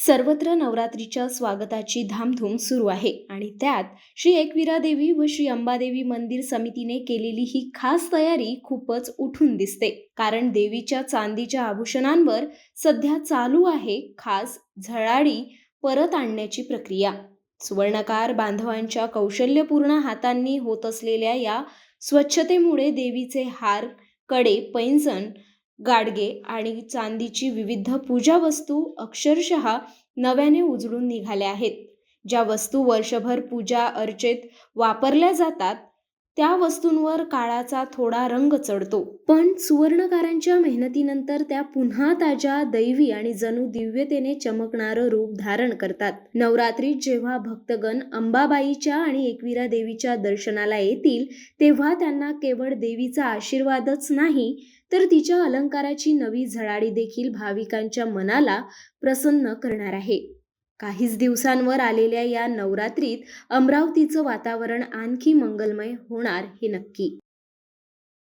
सर्वत्र नवरात्रीच्या स्वागताची धामधूम सुरू आहे आणि त्यात श्री एकविरा देवी व श्री अंबादेवी मंदिर समितीने केलेली ही खास तयारी खूपच उठून दिसते. कारण देवीच्या चांदीच्या आभूषणांवर सध्या चालू आहे खास झळाळी परत आणण्याची प्रक्रिया. सुवर्णकार बांधवांच्या कौशल्यपूर्ण हातांनी होत असलेल्या या स्वच्छतेमुळे देवीचे हारकडे पैंजण गाडगे आणि चांदीची विविध पूजा वस्तू अक्षरशः नव्याने उजळून निघाल्या आहेत. ज्या वस्तू वर्षभर पूजा अर्चेत वापरल्या जातात त्या वस्तूंवर काळाचा थोडा रंग चढतो. पण सुवर्णकारांच्या मेहनतीनंतर त्या पुन्हा ताज्या दैवी आणि जणू दिव्यतेने चमकणारं रूप धारण करतात. नवरात्रीत जेव्हा भक्तगण अंबाबाईच्या आणि एकविरा देवीच्या दर्शनाला येतील तेव्हा त्यांना केवळ देवीचा आशीर्वादच नाही तर तिच्या अलंकाराची नवी झळाळी देखील भाविकांच्या मनाला प्रसन्न करणार आहे. काहीच दिवसांवर आलेल्या या नवरात्रीत अमरावतीचं वातावरण आणखी मंगलमय होणार हे नक्की.